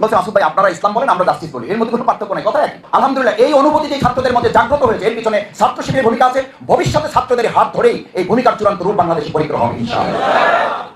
বলছে, মাসুদ ভাই, আপনারা ইসলাম বলেন, আমরা জাস্টিস বলি। এর মধ্যে কোনো পার্থক্য নেই, কথা একই। আলহামদুলিল্লাহ, এই অনুভূতি যে ছাত্রদের মধ্যে জাগ্রত হয়েছে, এর পিছনে ছাত্র শিবিরের ভূমিকা আছে। ভবিষ্যতে ছাত্রদের হাত ধরেই এই ভূমিকার চূড়ান্ত রূপ বাংলাদেশে পরিগ্রহ হবে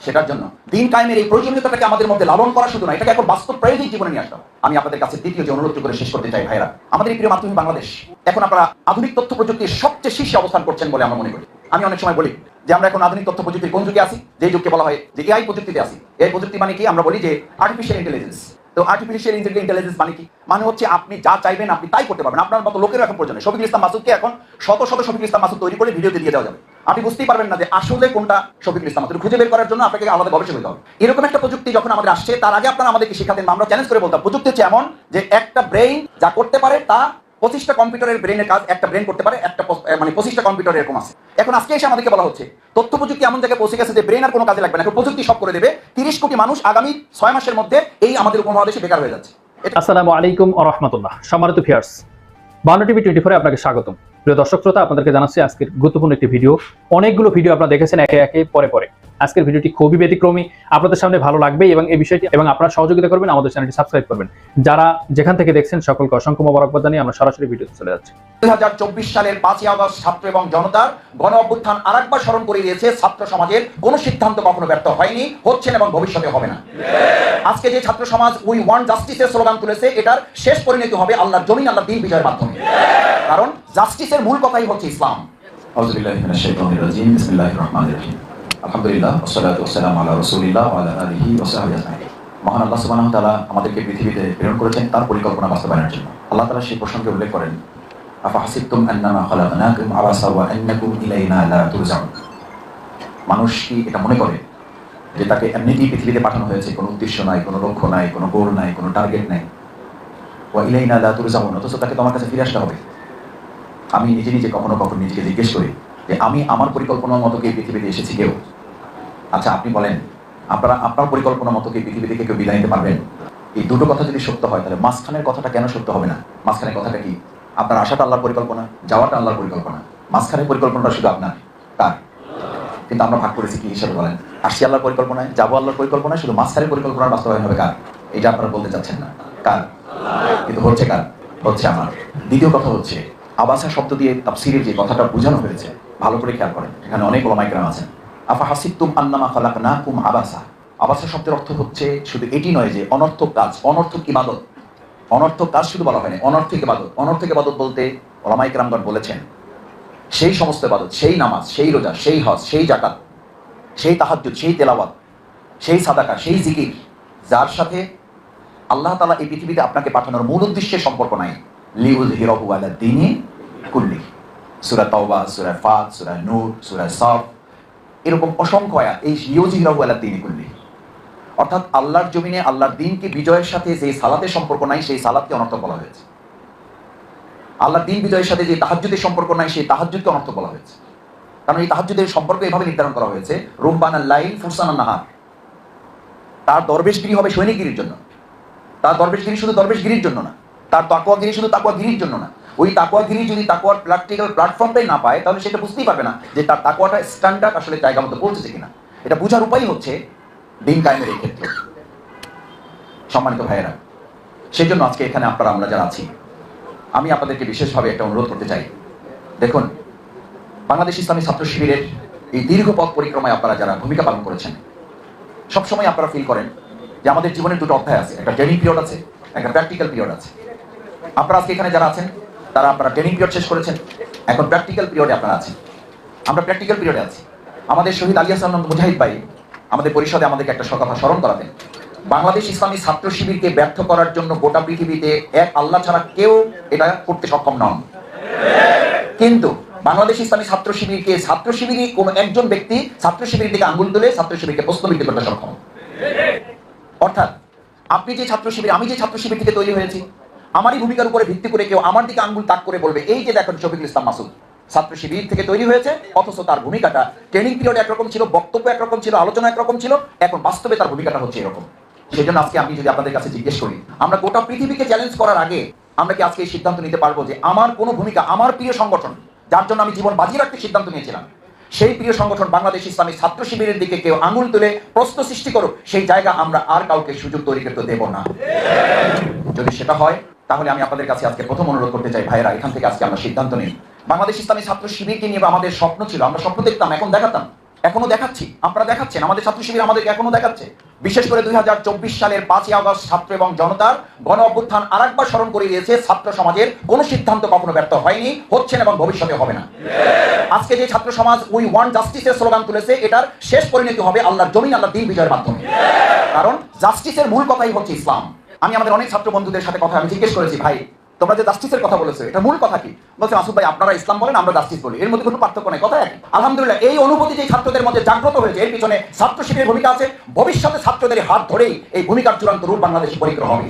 সেটার জন্য। দিন কায়েমের এই প্রয়োজনীয়তাটাকে আমাদের মধ্যে লালন করা শুধু না, এটাকে এখন বাস্তব প্রায়োগিক জীবনে নিয়ে আসতে আমি আপনাদের কাছে দ্বিতীয় যে অনুরোধ করে শেষ করতে চাই ভাইরা আমাদের এই প্রিয় মাতৃভূমি বাংলাদেশ, এখন আপনারা আধুনিক তথ্য প্রযুক্তির সবচেয়ে শীর্ষে অবস্থান করছেন বলে আমরা মনে করি। আমি অনেক সময় বলি যে, আমরা এখন আধুনিক তথ্য প্রযুক্তির কোন যুগে আছি? যে যুগকে বলা হয় যে, এআই প্রযুক্তিতে আছি। এই প্রযুক্তি মানে কি? আমরা বলি যে আর্টিফিশিয়াল ইন্টেলিজেন্স তো আর্টিফিশিয়াল ইন্টেলিজেন্স মানে কি? মানে হচ্ছে আপনি যা চাইবেন আপনি তাই করতে পারবেন। আপনার মতো লোকের এখন প্রয়োজন শফিক ইসলাম মাসুদকে এখন শত শত শফিকুল ইসলাম মাসুদ তৈরি করে ভিডিওতে দিয়ে দেওয়া যাবে। আপনি বুঝতেই পারবেন না যে আসলে কোনটা শফিকুল ইসলাম মাসুদ। খুঁজে বের করার জন্য আপনাকে আলাদা গবেষণা হতে হবে। এরকম একটা প্রযুক্তি যখন আমাদের আসছে, তার আগে আপনারা আমাদেরকে শেখাতেন আমরা চ্যালেঞ্জ করে বলতাম, প্রযুক্তি হচ্ছে এমন যে একটা ব্রেইন যা করতে পারে তা পঁচিশটা কম্পিউটারের ব্রেনের কাজ একটা ব্রেন করতে পারে, একটা মানে পঁচিশটা কম্পিউটার এরকম আছে। এখন আজকে এসে আমাদেরকে বলা হচ্ছে, তথ্য প্রযুক্তি এমন জায়গায় পৌঁছে গেছে যে ব্রেন আর কোনো কাজে লাগবে না। এখন প্রযুক্তি সব করে দেবে, তিরিশ কোটি মানুষ আগামী ছয় মাসের মধ্যে এই আমাদের উপমহাদেশে বেকার হয়ে যাচ্ছে। আসসালামু আলাইকুম রহমতুল্লাহ। সম্মানিত ফিয়ার্স বাংলা টিভি টোয়েন্টি ফোরে আপনাকে স্বাগতম। প্রিয় দর্শক শ্রোতা, আপনাদেরকে জানাচ্ছি আজকের গুরুত্বপূর্ণ একটি ভিডিও অনেকগুলো ভিডিও আপনারা দেখেছেন একে একে, পরে পরে। আজকের ভিডিওটি খুবই ব্যতিক্রমী। আপনাদের সামনে ভালো লাগবে এবং এই বিষয়টি এবং আপনারা সহযোগিতা করবেন আমাদের চ্যানেলটি সাবস্ক্রাইব করবেন। যারা যেখান থেকে দেখছেন সকলকে অসংখ্য মোবারকবাদ জানিয়ে আমরা সরাসরি ভিডিওতে চলে যাচ্ছি। দুই হাজার চব্বিশ সালের পাঁচই আগস্ট ছাত্র এবং জনতার গণ অভ্যুত্থান আরেকবার স্মরণ করে দিয়েছে ছাত্র সমাজের কোনো সিদ্ধান্ত কখনো ব্যর্থ হয়নি হচ্ছে না এবং ভবিষ্যতে হবে না। আজকে যে ছাত্র সমাজ উই ওয়ান জাস্টিসের স্লোগান তুলেছে এটার শেষ পরিণতি হবে আল্লাহর জমিন আল্লাহ দিন বিজয়ের মাধ্যমে। কারণ জাস্টিসের মূল কথাই হচ্ছে ইসলাম। আউযুবিল্লাহি মিনাশ শাইতানির রাজিম বিসমিল্লাহির রহমানির রহিম। আলহামদুলিল্লাহ, ওয়াসসালাতু ওয়াসসালামু আলা রাসূলিল্লাহ ওয়া আলা আলিহি ওয়া মহান আল্লাহ সুবহানাহু তালা আমাদেরকে পৃথিবীতে প্রেরণ করেছেন তার পরিকল্পনা বাস্তবায়নের জন্য। আল্লাহ তালা সেই প্রসঙ্গে উল্লেখ করেন আফাহাসিবতুম আন্নামা খালাকনাকুম আবাসা ওয়া আন্নাকুম ইলাইনা লা তুরজাউন? মানুষ কি এটা মনে করে যে তাকে এমনিতেই পৃথিবীতে পাঠানো হয়েছে, কোনো উদ্দেশ্য নাই, কোনো লক্ষ্য নাই, কোনো গোল নাই, কোনো টার্গেট নাই? ওয়া ইলাইনা লা তুরজাউন? অথচ তাকে তোমার কাছে ফিরে আসতে হবে। আমি নিজে নিজে কখনো কখনো নিজেকে জিজ্ঞেস করি যে আমি আমার পরিকল্পনার মতো কি পৃথিবীতে এসেছি কেউ। আচ্ছা আপনি বলেন, আপনারা, আপনার পরিকল্পনা মতো কি পৃথিবী থেকে কেউ বিদায় নিতে পারবেন? এই দুটো কথা যদি সত্য হয়, তাহলে মাঝখানের কথাটা কেন সত্য হবে না? মাঝখানের কথাটা কি? আপনার আশাটা আল্লাহর পরিকল্পনা, যাওয়াটা আল্লাহর পরিকল্পনা। মাঝখানের পরিকল্পনাটা শুধু আপনার, তার। কিন্তু আমরা ভাগ করেছি কি হিসাবে বলেন? আসছি আল্লাহর পরিকল্পনায়, যাব আল্লাহর পরিকল্পনায়, শুধু মাঝখানের পরিকল্পনার বাস্তবায়ন হবে কার? এটা আপনারা বলতে চাচ্ছেন না। কার? কিন্তু হচ্ছে কার? হচ্ছে আমার। দ্বিতীয় কথা হচ্ছে, আবাসা শব্দ দিয়ে তাফসিরের যে কথাটা বোঝানো হয়েছে ভালো করে খেয়াল করেন, এখানে অনেক ওলামাইকরাম আছেন। আফা হাসিবতুম আন্নামা খালাক না কুম আবাসা। আবাসা শব্দের অর্থ হচ্ছে শুধু এটি নয় যে অনর্থক কাজ, অনর্থক ইবাদত। অনর্থক কাজ শুধু বলা হয়নি অনর্থক ইবাদত। অনর্থক ইবাদত বলতে ওলামাইকরামগণ বলেছেন, সেই সমস্ত ইবাদত, সেই নামাজ, সেই রোজা, সেই হজ, সেই জাকাত সেই তাহাজ্জুদ, সেই তেলাওয়াত, সেই সাদাকা, সেই জিকির, যার সাথে আল্লাহ তালা এই পৃথিবীতে আপনাকে পাঠানোর মূল উদ্দেশ্যের সম্পর্ক নাই। লিউল হিরহু আলা দিনে কুল্লি। সুরা তওবা, সুরা ফাত, সুরা নূর, সুরা সফ, এরকম অসংখ্য আয়াত। এই লিউজ হিরহু আলা দিনে কুল্লি অর্থাৎ আল্লাহর জমিনে আল্লাহর দিনকে বিজয়ের সাথে যে সালাতের সম্পর্ক নাই, সেই সালাদকে অনর্থক বলা হয়েছে। আল্লাহর দিন বিজয়ের সাথে যে তাহাজ্জুদের সম্পর্ক নাই, সেই তাহাজ্জুদকে অনর্থক বলা হয়েছে। কারণ এই তাহাজ্জুদের সম্পর্ক এভাবে নির্ধারণ করা হয়েছে রুম্বান লাইল ফুরসান নাহার। তার দরবেশগিরি হবে সৈনিকগিরির জন্য। তার দরবেশগিরি শুধু দরবেশগিরির জন্য না, তার তাকুয়াগিরি শুধু তাকুয়াগিরির জন্য না। ওই তাকুয়াগিরি যদি তাকুয়ার প্র্যাকটিক্যাল প্ল্যাটফর্মটাই না পায়, তাহলে সেটা বুঝতেই পারবে না যে তার তাকুয়াটা স্ট্যান্ডার্ড আসলে জায়গা মতো পৌঁছেছে কিনা। এটা বোঝার উপায় হচ্ছে দিন কায়েমের এই ক্ষেত্রে। সম্মানিত ভাইয়েরা সেই জন্য আজকে এখানে আপনারা, আমরা যারা আছি, আমি আপনাদেরকে বিশেষভাবে একটা অনুরোধ করতে চাই। দেখুন, বাংলাদেশ ইসলামী ছাত্র শিবিরের এই দীর্ঘ পথ পরিক্রমায় আপনারা যারা ভূমিকা পালন করেছেন, সবসময় আপনারা ফিল করেন যে আমাদের জীবনের দুটো অধ্যায় আছে। একটা ট্রেনিং পিরিয়ড আছে, একটা প্র্যাকটিক্যাল পিরিয়ড আছে। আপনারা আজকে এখানে যারা আছেন তারা আপনারা ট্রেনিং পিরিয়ড শেষ করেছেন। এখন প্র্যাকটিক্যাল পিরিয়ডে আপনারা আছেন। আমরা প্র্যাকটিক্যাল পিরিয়ডে আছি। আমাদের শহীদ আলিয়া সাল্লাম মুজাহিদ ভাই আমাদের পরিষদে আমাদেরকে একটা কথা স্মরণ করাতেন। বাংলাদেশ ইসলামী ছাত্র শিবিরকে ব্যর্থ করার জন্য গোটা পৃথিবীতে এক আল্লাহ ছাড়া কেউ এটা করতে সক্ষম নন। কিন্তু বাংলাদেশ ইসলামী ছাত্র শিবিরকে, ছাত্র শিবিরই কোনো একজন ব্যক্তি ছাত্র শিবির দিকে আঙ্গুল তুলে ছাত্র শিবিরকে প্রশ্নবিদ্ধ করতে সক্ষম। অর্থাৎ আপনি যে ছাত্র শিবির, আমি যে ছাত্র শিবির থেকে তৈরি হয়েছি আমারই ভূমিকার উপরে ভিত্তি করে কেউ আমার দিকে আঙ্গুল তাক করে বলবে, এই যে দেখেন শফিকুল ইসলাম মাসুদ। ছাত্র শিবির থেকে তৈরি হয়েছে, অথচ তার ভূমিকাটা ট্রেনিং পিরিয়ড একরকম ছিল, বক্তব্য একরকম ছিল, আলোচনা একরকম ছিল, এখন বাস্তবে তার ভূমিকাটা হচ্ছে এরকম। সেই জন্য আজকে আমি যদি আপনাদের কাছে জিজ্ঞেস করি, আমরা গোটা পৃথিবীকে চ্যালেঞ্জ করার আগে আমরা কি আজকে এই সিদ্ধান্ত নিতে পারব যে আমার কোনো ভূমিকা, আমার প্রিয় সংগঠন, যার জন্য আমি জীবন বাজি রাখতে সিদ্ধান্ত নিয়েছিলাম, সেই প্রিয় সংগঠন বাংলাদেশ ইসলামী ছাত্র শিবিরের দিকে কেউ আঙুল তুলে প্রশ্ন সৃষ্টি করুক, সেই জায়গা আমরা আর কাউকে সুযোগ তৈরি করতে দেব না। যদি সেটা হয় তাহলে আমি আপনাদের কাছে আজকে প্রথম অনুরোধ করতে চাই ভাইরা এখান থেকে আজকে আমরা সিদ্ধান্ত নিই। বাংলাদেশ ইসলামী ছাত্র শিবিরকে নিয়ে আমাদের স্বপ্ন ছিল, আমরা স্বপ্ন দেখতাম, এখন দেখাতাম, এখনও দেখাচ্ছি, আপনারা দেখাচ্ছেন, আমাদের ছাত্র শিবির আমাদেরকে এখনও দেখাচ্ছে। বিশেষ করে দুই সালের পাঁচই আগস্ট ছাত্র এবং জনতার গণ অভ্যুত্থান আরেকবার স্মরণ করে দিয়েছে, ছাত্র সমাজের কোনো সিদ্ধান্ত কখনো ব্যর্থ হয়নি হচ্ছে না এবং ভবিষ্যতে হবে না। আজকে যে ছাত্র সমাজ, উই ওয়ান্ট জাস্টিসের স্লোগান তুলেছে, এটার শেষ পরিণতি হবে আল্লাহর জমিন আল্লাহ দিন বিজয়ের মাধ্যমে। কারণ জাস্টিসের মূল কথাই হচ্ছে ইসলাম। আমি আমাদের অনেক ছাত্র বন্ধুদের সাথে কথা আমি জিজ্ঞেস করেছি, ভাই, তোমরা যে জাস্টিসের কথা বলেছ, এটা মূল কথা কি? বলছে, মাসুদ ভাই, আপনারা ইসলাম বলেন, আমরা জাস্টিস বলি। এর মধ্যে কোনো পার্থক্য নেই, কথা একই। আলহামদুলিল্লাহ, এই অনুভূতি যে ছাত্রদের মধ্যে জাগ্রত হয়েছে, এর পিছনে ছাত্র শিবিরের ভূমিকা আছে। ভবিষ্যতে ছাত্রদের হাত ধরেই এই ভূমিকার চূড়ান্ত রূপ বাংলাদেশ পরিক্রম হবে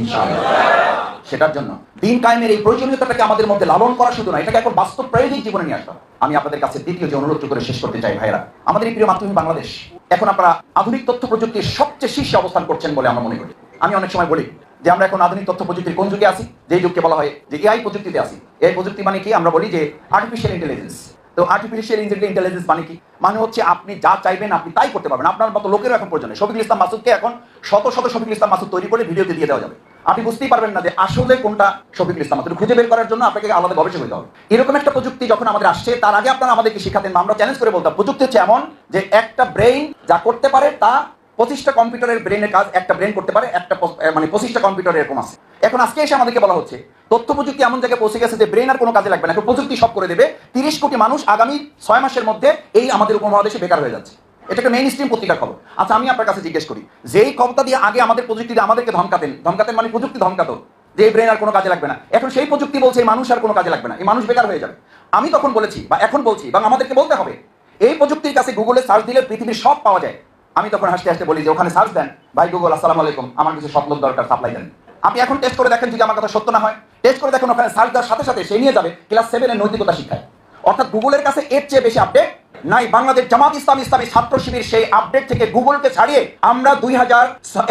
সেটার জন্য দিন কায়েমের এই প্রয়োজনীয়তাটাকে আমাদের মধ্যে লালন করা শুধু না, এটাকে এখন বাস্তব প্রায়োগিক জীবনে নিয়ে আসতে আমি আপনাদের কাছে দ্বিতীয় যে অনুরোধ করে শেষ করতে চাই ভাইরা আমাদের এই প্রিয় মাতৃভূমি বাংলাদেশ, এখন আপনারা আধুনিক তথ্য প্রযুক্তির সবচেয়ে শীর্ষে অবস্থান করছেন বলে আমরা মনে করি। আমি অনেক সময় বলি যে আমরা এখন আধুনিক তথ্য প্রযুক্তির কোন যুগে আছি? যে যুগকে বলা হয় যে এআই প্রযুক্তিতে আছি। এই প্রযুক্তি মানে কি? আমরা বলি যে আর্টিফিশিয়াল ইন্টেলিজেন্স তো আর্টিফিশিয়াল ইন্টেলিজেন্স মানে কি? মানে হচ্ছে আপনি যা চাইবেন আপনি তাই করতে পারবেন। আপনার মতো লোকেরও এখন প্রয়োজন নেই। শফিকুল ইসলাম মাসুদকে এখন শত শত শফিকুল ইসলাম মাসুদ তৈরি করে ভিডিওতে দিয়ে দেওয়া যাবে। আপনি বুঝতেই পারবেন না যে আসলে কোনটা শফিকুল ইসলাম মাসুদ। খুঁজে বের করার জন্য আপনাকে আলাদা গবেষণা হতে হবে। এরকম একটা প্রযুক্তি যখন আমাদের আসছে, তার আগে আপনারা আমাদেরকে শিখাতেন আমরা চ্যালেঞ্জ করে বলতাম, প্রযুক্তি হচ্ছে এমন যে একটা ব্রেইন যা করতে পারে তা পঁচিশটা কম্পিউটারের ব্রেনের কাজ, একটা ব্রেন করতে পারে, একটা মানে পঁচিশটা কম্পিউটার এরকম আছে। এখন আজকে এসে আমাদেরকে বলা হচ্ছে, তথ্য প্রযুক্তি এমন জায়গায় পৌঁছে গেছে যে ব্রেন আর কোনো কাজে লাগবে না। এখন প্রযুক্তি সব করে দেবে, তিরিশ কোটি মানুষ আগামী ছয় মাসের মধ্যে এই আমাদের উপমহাদেশে বেকার হয়ে যাচ্ছে। এটাকে মেইন স্ট্রিম পত্রিকার খবর। আচ্ছা আমি আপনার কাছে জিজ্ঞেস করি, যেই ক্ষমতা দিয়ে আগে আমাদের প্রযুক্তি দিয়ে আমাদেরকে ধমকাতেন ধমকাতেন মানে প্রযুক্তি ধমকাতো, যে এই ব্রেন আর কোনো কাজে লাগবে না। এখন সেই প্রযুক্তি বলছে এই মানুষ আর কোনো কাজে লাগবে না, এই মানুষ বেকার হয়ে যাবে। আমি তখন বলেছি, বা এখন বলছি বা আমাদেরকে বলতে হবে, এই প্রযুক্তির কাছে গুগলে সার্চ দিলে পৃথিবীর সব পাওয়া যায়। আমি তখন হাসতে হাসতে বলি যে, ওখানে সার্চ দেন। ভাই গুগল আসসালামু আলাইকুম। আমার কিছু সতলোক দরকার সাপ্লাই দেন। আপনি এখন টেস্ট করে দেখেন যদি আমার কথা সত্য না হয়। টেস্ট করে দেখেন ওখানে সার্চ দেওয়ার সাথে সাথে সে নিয়ে যাবে ক্লাস সেভেনের নৈতিকতা শিক্ষায়। অর্থাৎ গুগলের কাছে এর চেয়ে বেশি আপডেট নাই। বাংলাদেশ জামাত ইসলাম, ইসলামী ছাত্র শিবির সেই আপডেট থেকে গুগলকে ছাড়িয়ে আমরা দুই হাজার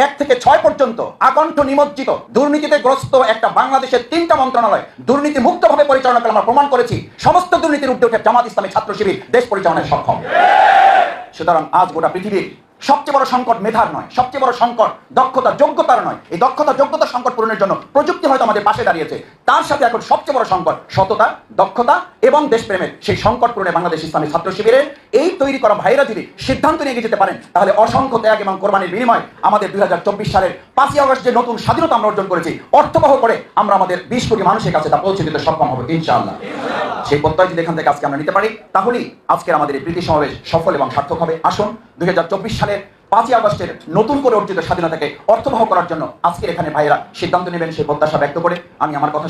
এক থেকে ছয় পর্যন্ত আকণ্ঠ নিমজ্জিত, দুর্নীতিতে গ্রস্ত একটা বাংলাদেশের তিনটা মন্ত্রণালয় দুর্নীতি মুক্তভাবে পরিচালনা করে আমরা প্রমাণ করেছি। সমস্ত দুর্নীতির উঠে জামাত ইসলামী ছাত্র শিবির দেশ পরিচালনায় সক্ষম। সুতরাং আজ গোটা পৃথিবীর সবচেয়ে বড় সংকট মেধার নয়, সবচেয়ে বড় সংকট দক্ষতা, যোগ্যতার নয়। এই দক্ষতা, যোগ্যতা সংকট পূরণের জন্য প্রযুক্তি হয়তো আমাদের পাশে দাঁড়িয়েছে। তার সাথে এখন সবচেয়ে বড় সংকট সততা, দক্ষতা এবং দেশপ্রেমের। সেই সংকট পূরণে বাংলাদেশ ইসলামী ছাত্র শিবিরের এই তৈরি করা ভাইরা যদি সিদ্ধান্ত নিয়ে যেতে পারেন, তাহলে অসংখ্য ত্যাগ এবং কোরবানির বিনিময় আমাদের দু হাজার চব্বিশ সালের পাঁচই আগস্ট যে নতুন স্বাধীনতা আমরা অর্জন করেছি, অর্থবহ করে আমরা আমাদের বিশ কোটি মানুষের কাছে তা পৌঁছে দিতে সক্ষম হবে, ইনশাআল্লাহ। সেই প্রত্যয় যদি এখান থেকে আজকে আমরা নিতে পারি, তাহলেই আজকের আমাদের এই প্রীতি সমাবেশ সফল এবং সার্থক হবে। আসুন, দুই হাজার চব্বিশ সালের পাঁচই আগস্টের নতুন করে অর্জিত স্বাধীনতাকে অর্থবহ করার জন্য আজকের এখানে ভাইয়েরা সিদ্ধান্ত নেবেন সেই প্রত্যাশা ব্যক্ত করে আমি আমার কথা